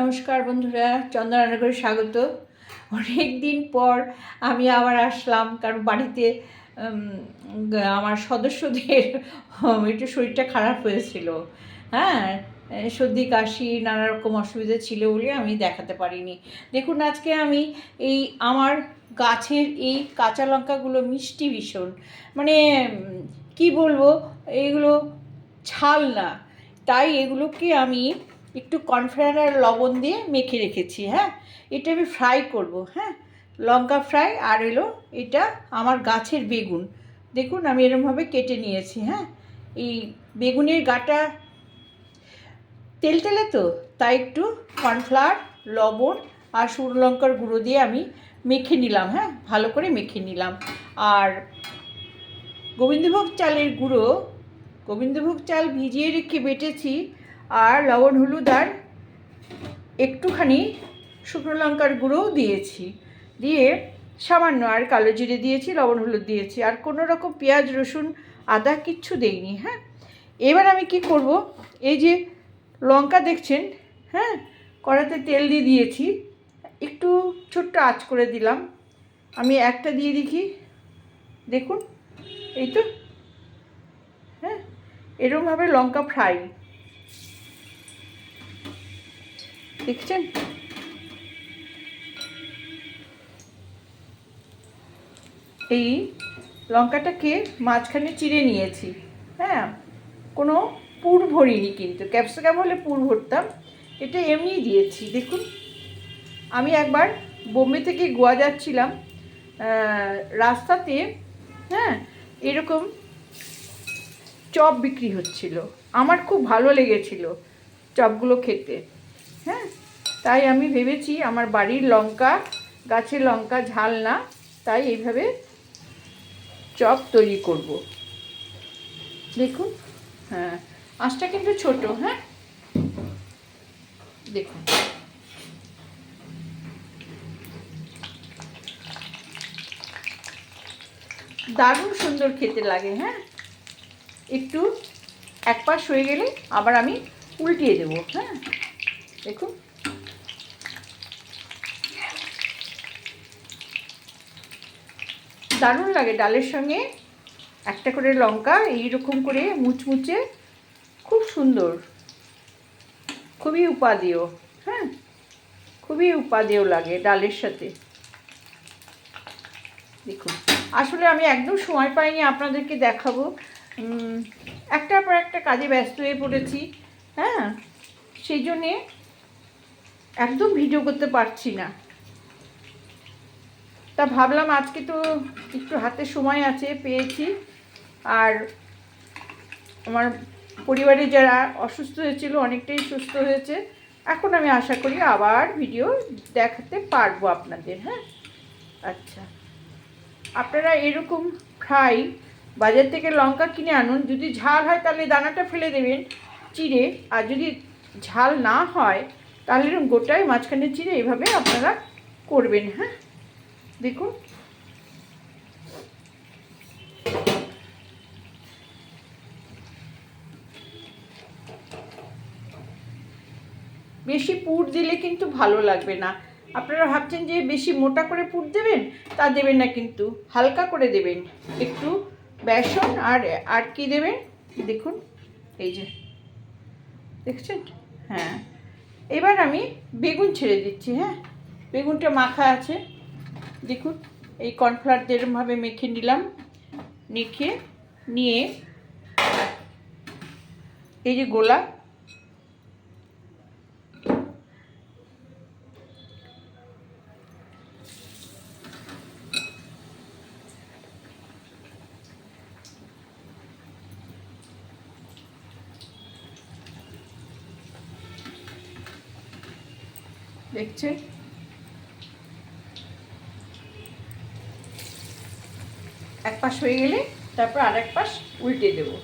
নমস্কার বন্ধুরা চন্দ্রনগরে স্বাগত। অনেক দিন পর আমি আবার আসলাম, কারণ বাড়িতে আমার সদস্যদের একটু শরীরটা খারাপ হয়েছিল। হ্যাঁ সর্দি, কাশি নানা রকম অসুবিধা ছিল বলে আমি দেখাতে পারিনি। দেখুন, আজকে আমি এই আমার গাছের এই কাঁচা লঙ্কাগুলো মিষ্টি ভীষণ। মানে কি বলব, এগুলো ছাল না। তাই এগুলোকে আমি একটু কর্নফ্লাওয়ার লবণ দিয়ে মেখে রেখেছি হ্যাঁ? এটা আমি ফ্রাই করব হ্যাঁ? লঙ্কা ফ্রাই আর এলো এটা আমার গাছের বেগুন। দেখুন, আমি এরমভাবে কেটে নিয়েছি হ্যাঁ? এই বেগুনের গাটা তেল তেলে তো, তাই একটু কর্নফ্লাওয়ার লবণ আর শুকনো লঙ্কার গুঁড়ো দিয়ে আমি মেখে নিলাম হ্যাঁ? ভালো করে মেখে নিলাম। আর গোবিন্দভোগ চালের গুঁড়ো, গোবিন্দভোগ চাল ভিজিয়ে রেখে বেটেছি আর লবণ, হলুদ আর একটুখানি শুকনো লঙ্কার গুঁড়োও দিয়েছি। দিয়ে সামান্য আর কালো জিরে দিয়েছি, লবণ, হলুদ দিয়েছি। আর কোনো রকম পেঁয়াজ, রসুন, আদা কিচ্ছু দেইনি হ্যাঁ? এবার আমি কি করব? এই যে লঙ্কা দেখছেন হ্যাঁ? কড়াতে তেল দিয়ে দিয়েছি। একটু ছোট্ট আঁচ করে দিলাম। আমি একটা দিয়ে দেখি। দেখুন, এই তো হ্যাঁ? এরকমভাবে লঙ্কা ফ্রাই। দেখছেন? এই লঙ্কাটাকে মাঝখানে চিড়ে নিয়েছি। হ্যাঁ কোনো পুর ভরিনি কিন্তু। ক্যাপসিকাম হলে পুর ভরতাম। এটা এমনিই দিয়েছি। দেখুন, আমি একবার বোম্বে থেকে গোয়া যাচ্ছিলাম রাস্তাতে হ্যাঁ এরকম চপ বিক্রি হচ্ছিল। আমার খুব ভালো লেগেছিল চপগুলো খেতে। হ্যাঁ তাই আমি ভেবেছি আমার বাড়ির লঙ্কা, গাছের লঙ্কা ঝাল না, তাই এইভাবে চপ তৈরি করব। দেখুন হ্যাঁ আঁচটা কিন্তু ছোট হ্যাঁ? দেখুন। দারুণ সুন্দর খেতে লাগে হ্যাঁ? একটু এক পাশ হয়ে গেলে আবার আমি উল্টিয়ে দেবো হ্যাঁ? দেখুন। দারুণ লাগে ডালের সঙ্গে একটা করে লঙ্কা এইরকম করে মুচমুচে। খুব সুন্দর। খুবই উপাদেয় হ্যাঁ? খুবই উপাদেয় লাগে ডালের সাথে। দেখুন। আসলে আমি একদম সময় পাইনি আপনাদেরকে দেখাবো। একটার পর একটা কাজে ব্যস্ত হয়ে পড়েছি হ্যাঁ? সেই জন্যে একদম ভিডিও করতে পারছি না। তা ভাবলাম আজকে তো একটু হাতে সময় আছে, পেয়েছি। আর আমার পরিবারে যারা অসুস্থ হয়েছিল অনেকটাই সুস্থ হয়েছে, এখন আমি আশা করি আবার ভিডিও দেখাতে পারব আপনাদের হ্যাঁ? আচ্ছা। আপনারা এরকম ফ্রাই বাজার থেকে লঙ্কা কিনে আনুন, যদি ঝাল হয় তাহলে দানাটা ফেলে দেবেন চিড়ে, আর যদি ঝাল না হয় তাহলে গোটাই মাঝখানে চিড়ে এভাবে আপনারা করবেন হ্যাঁ? দেখুন। বেশি পুর দিলে কিন্তু ভালো লাগবে না। আপনারা ভাবছেন যে বেশি মোটা করে পুর দেবেন, তা দেবেন না কিন্তু। হালকা করে দেবেন। একটু বেসন আর আর কি দেবেন। দেখুন, এই যে। দেখছেন? হ্যাঁ। এবার আমি বেগুন ছেড়ে দিচ্ছি হ্যাঁ? বেগুনটা মাখা আছে। দেখুন, এই কর্নফ্লাওয়ার যেরমভাবে মেখে নিলাম, মেখে নিয়ে এই যে গোলা দেখছেন এক পাশ হয়ে গেলে তারপর আর এক পাশ উল্টে দেবো।